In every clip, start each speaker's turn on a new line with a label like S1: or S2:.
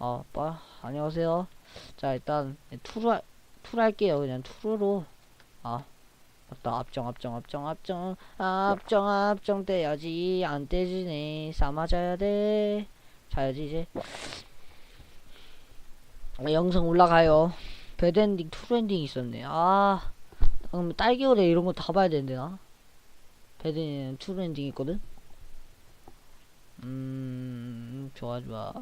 S1: 아, 빠, 안녕하세요. 자, 일단, 투루, 할- 투루 할게요. 그냥 투루로. 아, 맞다. 앞정, 앞정, 앞정, 앞정. 앞정, 앞정 떼야지. 안 떼지네. 싸맞아야 돼. 자야지, 이제. 아, 영상 올라가요. 배드엔딩, 투루엔딩 있었네. 아, 그럼 딸기오래 이런 거 다 봐야 되는데, 나? 배드엔딩, 투루엔딩 있거든? 음, 좋아, 좋아.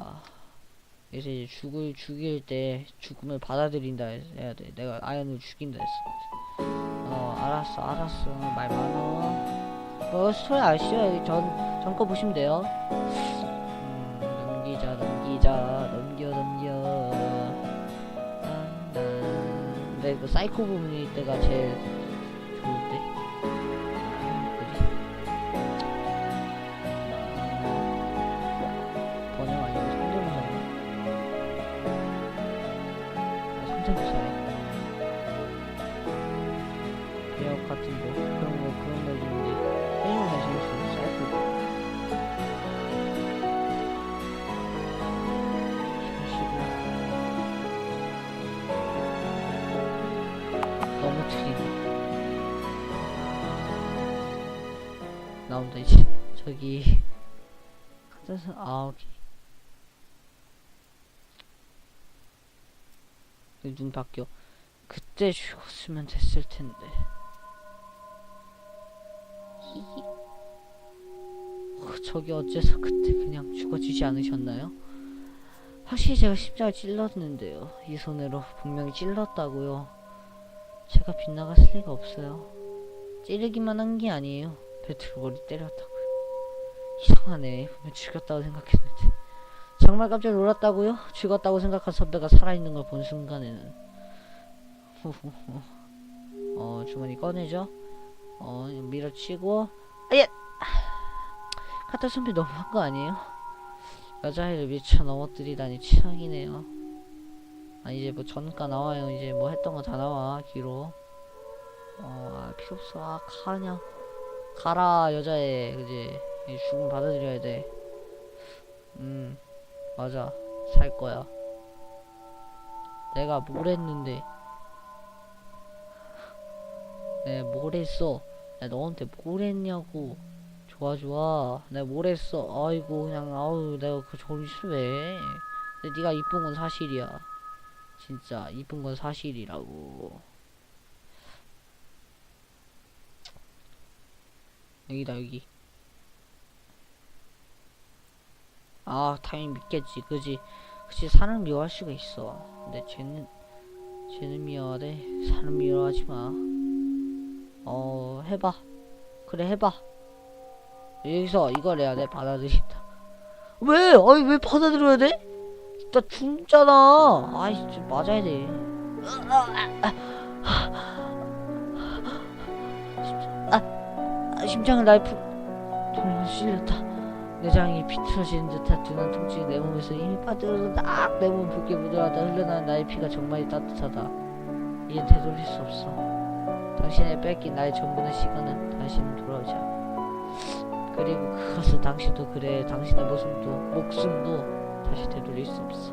S1: 그래서 이제 죽을 죽일 때 죽음을 받아들인다 해- 해야 돼. 내가 아연을 죽인다 했어. 어 알았어 알았어 말 많어. 뭐 스토리 아시죠? 전 전 거 보시면 돼요. 음, 넘기자 넘기자 넘겨 넘겨. 난, 난. 근데 그 사이코 부분이 때가 제일 같은 거 그런 거 그런 거 있는데 사이코. 식으로 너무 틀리네. 나온다 이제 저기 카드선 아 오케이. 눈 바뀌어. 그때 죽었으면 됐을 텐데. 어, 저기 어째서 그때 그냥 죽어주지 않으셨나요? 확실히 제가 심장을 찔렀는데요. 이 손으로 분명히 찔렀다고요. 제가 빗나갔을 리가 없어요. 찌르기만 한 게 아니에요. 배트로 머리 때렸다고요. 이상하네. 분명 죽였다고 생각했는데. 정말 깜짝 놀랐다고요? 죽었다고 생각한 선배가 살아있는 걸 본 순간에는. 어 주머니 꺼내죠 어 밀어치고. 아예. 카타 선배 너무한 거 아니에요? 여자애를 미쳐 넘어뜨리다니 최악이네요. 아 이제 뭐 전가 나와요. 이제 뭐 했던 거 다 나와 기로. 어 아, 필요 없어. 아 가냐 가라 여자애. 그지? 이 죽음 받아들여야 돼음 맞아. 살 거야. 내가 뭘 했는데? 내가 뭘 했어 내가 너한테 뭘 했냐고. 좋아 좋아. 내가 뭘 했어? 아이고 그냥 아우 내가 그 싫어해. 근데 네가 이쁜 건 사실이야. 진짜 이쁜 건 사실이라고. 여기다 여기. 아 타이밍 믿겠지. 그지? 그치 사람 미워할 수가 있어. 근데 쟤는 쟤는 미워하래 사람 미워하지 마 어 해봐. 그래 해봐. 여기서 이걸 해야 돼 받아들인다. 왜? 아니 왜 받아들여야 돼? 나 죽잖아. 아이 좀 맞아야 돼. 아, 심장을 날프 돌려 실렸다. 내장이 비틀어지는 듯한 둔한 통증이 내 몸에서 이미 빠져들어 딱내 몸 붉게 묻어나다 흘러나는 나의 피가 정말 따뜻하다. 이젠 되돌릴 수 없어. 당신의 뺏긴 나의 전부의 시간은 다시는 돌아오지 않아. 그리고 그것은 당신도 그래. 당신의 모습도 목숨도 다시 되돌릴 수 없어.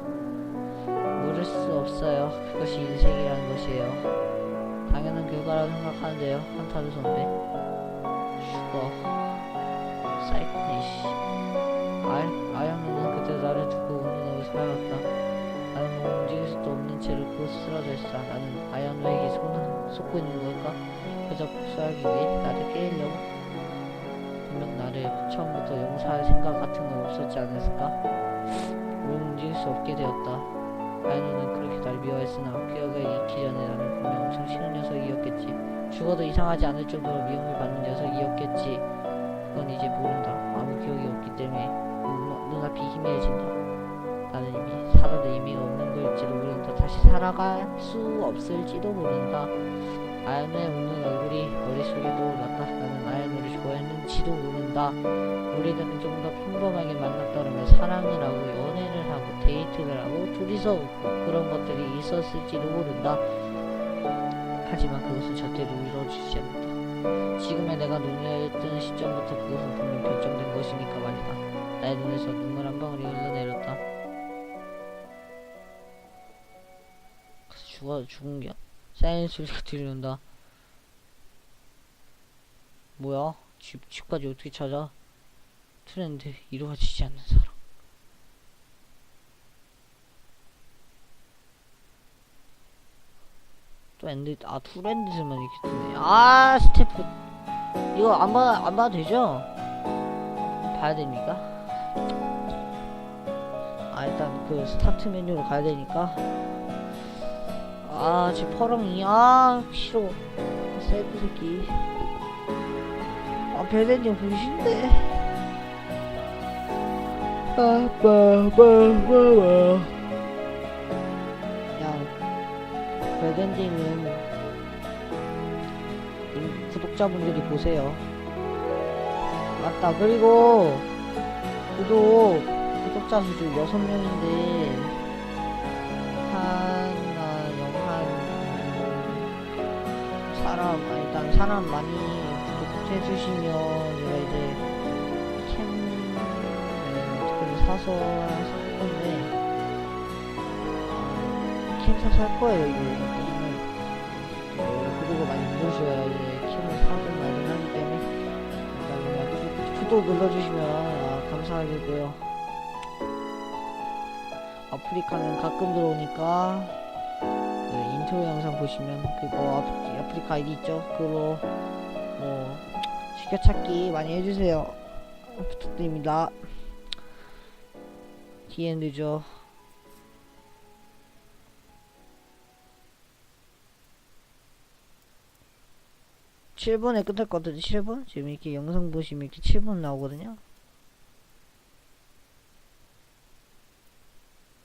S1: 물을 수 없어요. 그것이 인생이라는 것이에요. 당연한 결과라고 생각하는데요. 한타루 선배. 죽어. 사이코니 씨. 아, 아영은 그때 나를 두고 운전하고 살았다. 나는 움직일 수도 없는 채로 곧 쓰러져 있어. 나는 아영에게 손을 쏟고 있는 걸까? 그저 복수하기 위해 나를 깨우려고. 분명 나를 처음부터 용서할 생각 같은 건 없었지 않았을까? 뭘 움직일 수 없게 되었다. 아영은 그렇게 날 미워했으나 기억을 잃기 전에 나는 분명 엄청 싫은 녀석이었겠지. 죽어도 이상하지 않을 정도로 미움을 받는 녀석이었겠지. 그건 이제 모른다. 아무 기억이 없기 때문에 눈- 눈앞이 희미해진다. 나는 이미 살아도 의미가 없는 걸지도 모른다. 다시 살아갈 수 없을지도 모른다. 아연의 웃는 얼굴이 머릿속에 떠올랐다. 나는 아연을 좋아했는지도 모른다. 우리들은 좀 더 평범하게 만났다면 사랑을 하고 연애를 하고 데이트를 하고 둘이서 웃고 그런 것들이 있었을지도 모른다. 하지만 그것은 절대로 이루어지지 않는다. 지금의 내가 눈을 뜨는 시점부터 그것은 분명 결정된 것이니까 말이다. 나의 눈에서 눈물 한 방울이 흘러내렸 누가 죽은 게 사이렌 소리가 들려온다. 뭐야? 집, 집까지 어떻게 찾아? 트렌드 이루어지지 않는 사랑 또 엔드 아 투렌드만 이렇게 뜨네. 아 스태프 이거 안 봐, 안 봐도 되죠? 봐야 됩니까? 아 일단 그 스타트 메뉴로 가야 되니까 아 지금 퍼렁이. 아 싫어. 세프 새끼. 아 베덴이 보기 싫은데. 아 빠 빠 빠빠. 그냥 베덴딩은 님 구독자분들이 보세요. 맞다. 그리고 구독 구독자 수 지금 6명인데 사람 아니 일단 사람 많이 구독해주시면 제가 이제 캠 어떻게든 사서 살 건데 어, 캠 사서 할 거예요 이게 어, 구독을 많이 누르셔야 이제 캠을 사든 말든 하기 때문에. 일단 그냥 구독, 눌러주시면 아, 감사하겠고요. 아프리카는 가끔 들어오니까. 그 인트로 영상 보시면 그거 아프, 아프리카 아이디 있죠? 그걸로 뭐 즐겨찾기 많이 해주세요 부탁드립니다 디엔드죠 7분에 끝날 것 같은데 7분? 지금 이렇게 영상 보시면 이렇게 7분 나오거든요